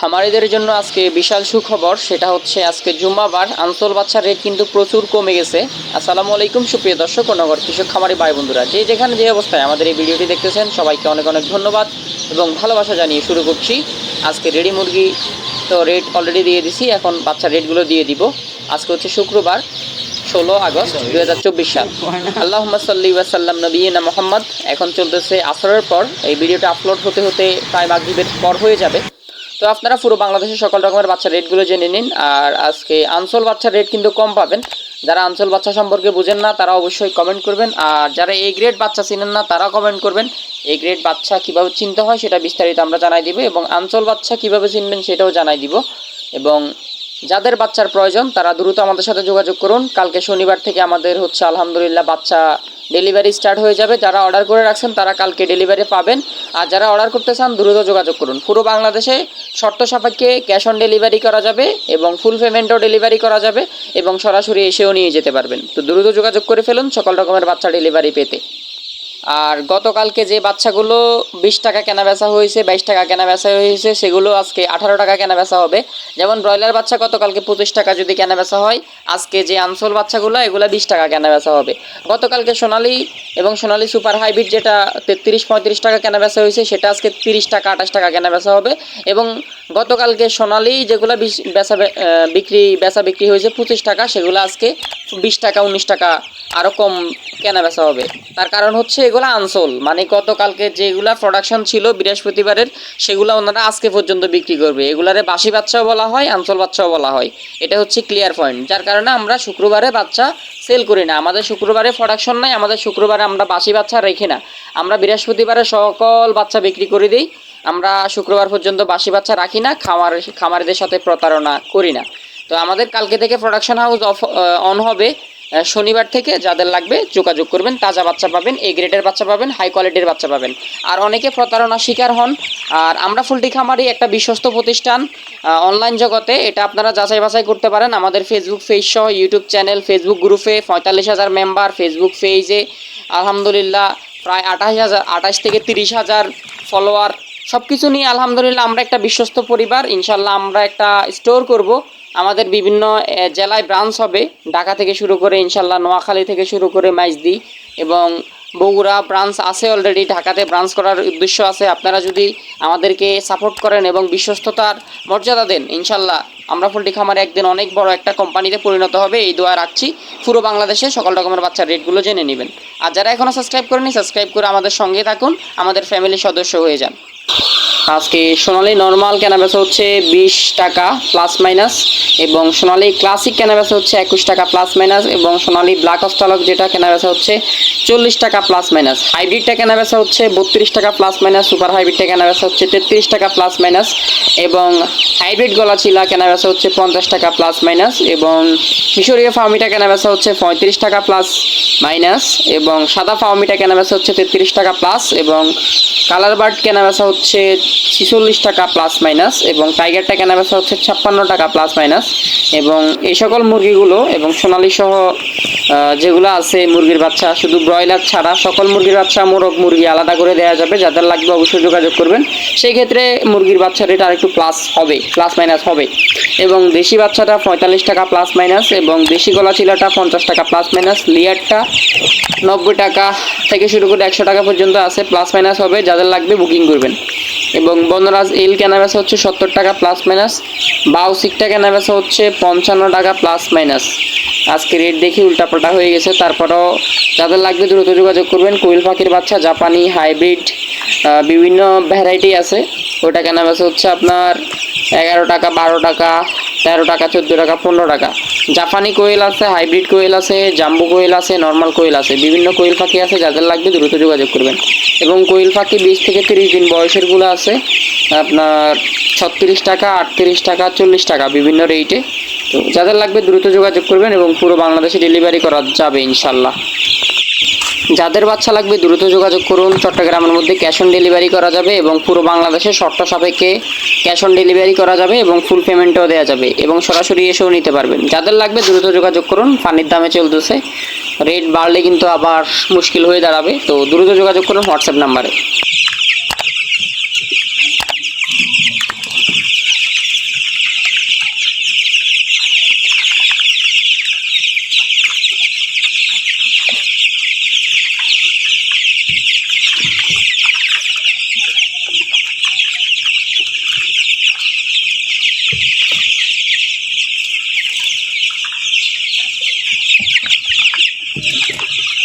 খামারিদের জন্য আজকে বিশাল সুখবর, সেটা হচ্ছে আজকে জুম্মাবার, আনসোল বাচ্চার রেট কিন্তু প্রচুর কমে গেছে। আসসালামু আলাইকুম, সুপ্রিয় দর্শক ও নগর কৃষক খামারি ভাই বন্ধুরা। যে যেখানে যে অবস্থায় আমাদের এই ভিডিওটি দেখতেছেন, সবাইকে অনেক অনেক ধন্যবাদ এবং ভালোবাসা জানিয়ে শুরু করছি। আজকে রেডি মুরগি তো রেট অলরেডি দিয়ে দিছি, এখন বাচ্চার রেটগুলো দিয়ে দিব। আজকে হচ্ছে শুক্রবার, ষোলো আগস্ট দুই হাজার চব্বিশ সাল। আল্লাহ সাল্লি ওয়াসাল্লাম নবীনা মোহাম্মদ। এখন চলতেছে আসরের পর। এই ভিডিওটা আপলোড হতে হতে প্রায় মাগরিবের পর হয়ে যাবে। তো আপনারা পুরো বাংলাদেশের সকল রকমের বাচ্চার রেটগুলো জেনে নিন, আর আজকে আঞ্চল বাচ্চার রেট কিন্তু কম পাবেন। যারা আঞ্চল বাচ্চা সম্পর্কে বুঝেন না, তারা অবশ্যই কমেন্ট করবেন, আর যারা এই গ্রেড বাচ্চা চিনেন না তারা কমেন্ট করবেন। এই গ্রেড বাচ্চা কীভাবে চিনতে হয়, সেটা বিস্তারিত আমরা জানাই দিব, এবং আঞ্চল বাচ্চা কীভাবে চিনবেন, সেটাও জানাই দিব। এবং যাদের বাচ্চার প্রয়োজন, তারা দ্রুত আমাদের সাথে যোগাযোগ করুন। কালকে শনিবার থেকে আমাদের হচ্ছে আলহামদুলিল্লাহ বাচ্চা ডেলিভারি স্টার্ট হয়ে যাবে। যারা অর্ডার করে রাখছেন, তারা কালকে ডেলিভারি পাবেন। আর যারা অর্ডার করতে চান, দ্রুত যোগাযোগ করুন। পুরো বাংলাদেশে শর্ত সাপেক্ষে ক্যাশ অন ডেলিভারি করা যাবে এবং ফুল পেমেন্টও ডেলিভারি করা যাবে এবং সরাসরি এসেও নিয়ে যেতে পারবেন। তো দ্রুত যোগাযোগ করে ফেলুন সকল রকমের বাচ্চা ডেলিভারি পেতে। আর গতকালকে যে বাচ্চাগুলো বিশ টাকা কেনা বেচা হয়েছে, বাইশ টাকা কেনা বেচা হয়েছে, সেগুলো আজকে আঠারো টাকা কেনা বেচা হবে। যেমন ব্রয়লার বাচ্চা গতকালকে পঁচিশ টাকা যদি কেনা বেচা হয়, আজকে যে আনসোল বাচ্চাগুলো, এগুলো বিশ টাকা কেনা বেচা হবে। গতকালকে সোনালি এবং সোনালি সুপার হাইব্রিড যেটা তেত্রিশ পঁয়ত্রিশ টাকা কেনা বেচা হয়েছে, সেটা আজকে তিরিশ টাকা, আঠাশ টাকা কেনা বেচা হবে। এবং গতকালকে সোনালি যেগুলো বেচা বিক্রি বেচা বিক্রি হয়েছে পঁচিশ টাকা, সেগুলো আজকে বিশ টাকা, উনিশ টাকা আরও কম কেনা বেচা হবে। তার কারণ হচ্ছে এগুলো আনসোল। মানে গতকালকে যেগুলা প্রোডাকশন ছিল বৃহস্পতিবারের, সেগুলো ওনারা আজকে পর্যন্ত বিক্রি করবে। এগুলারে বাসি বাচ্চাও বলা হয়, আনসোল বাচ্চাও বলা হয়। এটা হচ্ছে ক্লিয়ার পয়েন্ট যার কারণে আমরা শুক্রবারে বাচ্চা সেল করি না। আমাদের শুক্রবারে প্রোডাকশন নাই, আমাদের শুক্রবারে আমরা বাসি বাচ্চা রেখি না। আমরা বৃহস্পতিবারে সকল বাচ্চা বিক্রি করে দিই। আমরা শুক্রবার পর্যন্ত বাসি বাচ্চা রাখি না, খামার খামারিদের সাথে প্রতারণা করি না। তো আমাদের কালকে থেকে প্রোডাকশন হাউস অফ অন হবে শনিবার থেকে যাদের লাগবে যোগাযোগ করবেন, তাজা বাচ্চা পাবেন এ গ্রেডের বাচ্চা পাবেন হাই কোয়ালিটির বাচ্চা পাবেন। আর অনেকে প্রতারণা শিকার হন। আর আমরা ফুলটি খামারি একটা বিশ্বস্ত প্রতিষ্ঠান অনলাইন জগতে। এটা আপনারা যাচাই বাছাই করতে পারেন। আমাদের ফেসবুক পেজ সহ ইউটিউব চ্যানেল ফেসবুক গ্রুপে পঁয়তাল্লিশ হাজার মেম্বার ফেসবুক পেজে আলহামদুলিল্লাহ প্রায় আঠাশ হাজার, আঠাশ থেকে তিরিশ হাজার ফলোয়ার সব কিছু নিয়ে আলহামদুলিল্লাহ আমরা একটা বিশ্বস্ত পরিবার। ইনশাল্লাহ আমরা একটা স্টোর করব। আমাদের বিভিন্ন জেলায় ব্রাঞ্চ হবে। ঢাকা থেকে শুরু করে ইনশাল্লাহ নোয়াখালী থেকে শুরু করে মাইজদি এবং বগুড়া ব্রাঞ্চ আছে অলরেডি ঢাকাতে ব্রাঞ্চ করার উদ্দেশ্য আছে। আপনারা যদি আমাদেরকে সাপোর্ট করেন এবং বিশ্বস্ততার মর্যাদা দেন, ইনশাল্লাহ আমরা পোলট্রি খামারে একদিন অনেক বড় একটা কোম্পানিতে পরিণত হবে। এই দোয়া রাখছি। পুরো বাংলাদেশে সকল রকমের বাচ্চার রেটগুলো জেনে নেবেন। আর যারা এখনও সাবস্ক্রাইব করেনি সাবস্ক্রাইব করে আমাদের সঙ্গে থাকুন। আমাদের ফ্যামিলির সদস্য হয়ে যান। আজকে সোনালি নর্মাল কেনাবেচা হচ্ছে বিশ টাকা প্লাস মাইনাস এবং সোনালি ক্লাসিক কেনাবেচা হচ্ছে একুশ টাকা প্লাস মাইনাস এবং সোনালি ব্ল্যাক অস্টালক যেটা কেনাবেচা হচ্ছে চল্লিশ টাকা প্লাস মাইনাস হাইব্রিডটা কেনাবেচা হচ্ছে বত্রিশ টাকা প্লাস মাইনাস সুপার হাইব্রিডটা কেনাবেচা হচ্ছে তেত্রিশ টাকা প্লাস মাইনাস এবং হাইব্রিড গলা চিলা কেনাবেচা হচ্ছে পঞ্চাশ টাকা প্লাস মাইনাস এবং মিশরীয় ফার্মিটা কেনাবেচা হচ্ছে পঁয়ত্রিশ টাকা প্লাস মাইনাস এবং সাদা ফার্মিটা কেনাবেচা হচ্ছে তেত্রিশ টাকা প্লাস এবং কালার বার্ড কেনাবেচা হচ্ছে ছিচল্লিশ টাকা প্লাস মাইনাস এবং টাইগারটা কেনাবেচা হচ্ছে ছাপ্পান্ন টাকা প্লাস মাইনাস এবং এই সকল মুরগিগুলো এবং সোনালি সহ যেগুলো আছে মুরগির বাচ্চা, শুধু ব্রয়লার ছাড়া সকল মুরগির বাচ্চা, মোরগ মুরগি আলাদা করে দেওয়া যাবে, যাদের লাগবে অবশ্যই যোগাযোগ করবেন। সেই ক্ষেত্রে মুরগির বাচ্চা রেট আর একটু প্লাস হবে প্লাস মাইনাস হবে। এবং দেশি বাচ্চাটা পঁয়তাল্লিশ টাকা প্লাস মাইনাস এবং দেশি গলা চিলাটা পঞ্চাশ টাকা প্লাস মাইনাস লিয়ারটা নব্বই টাকা থেকে শুরু করে একশো টাকা পর্যন্ত আছে প্লাস মাইনাস হবে। যাদের লাগবে বুকিং করবেন। এবং বনরাজ এল কেনা বেচা হচ্ছে সত্তর টাকা প্লাস মাইনাস বাউসিকটা কেনা বেচা হচ্ছে পঞ্চান্ন টাকা প্লাস মাইনাস আজকে রেট দেখি উল্টাপাল্টা হয়ে গেছে, তারপরেও যাদের লাগবে দ্রুত যোগাযোগ করবেন। কোয়েল পাখির বাচ্চা, জাপানি হাইব্রিড বিভিন্ন ভ্যারাইটি আছে। ওটা কেনা বেচা হচ্ছে আপনার এগারো টাকা, বারো টাকা তেরো টাকা, চোদ্দ টাকা, পনেরো টাকা। জাপানি কোয়েল আছে, হাইব্রিড কোয়েল আছে, জাম্বু কোয়েল আছে, নর্মাল কোয়েল আছে। বিভিন্ন কোয়েল পাখি আছে, যাদের লাগবে দ্রুত যোগাযোগ করবেন। এবং কোয়েল পাখি বিশ থেকে তিরিশ দিন বয়সেরগুলো আছে, আপনার ছত্রিশ টাকা, আটত্রিশ টাকা, চল্লিশ টাকা, বিভিন্ন রেটে তো যাদের লাগবে দ্রুত যোগাযোগ করবেন এবং পুরো বাংলাদেশে ডেলিভারি করা যাবে ইনশাল্লাহ। যাদের বাচ্চা লাগবে দ্রুত যোগাযোগ করুন। চট্টগ্রামের মধ্যে ক্যাশ অন ডেলিভারি করা যাবে এবং পুরো বাংলাদেশে শর্ত সাপেক্ষে ক্যাশ অন ডেলিভারি করা যাবে এবং ফুল পেমেন্টও দেওয়া যাবে এবং সরাসরি এসেও নিতে পারবেন। যাদের লাগবে দ্রুত যোগাযোগ করুন। পানির দামে চলতেছে। রেট বাড়লে কিন্তু আবার মুশকিল হয়ে দাঁড়াবে। তো দ্রুত যোগাযোগ করুন হোয়াটসঅ্যাপ নাম্বারে। Thank you.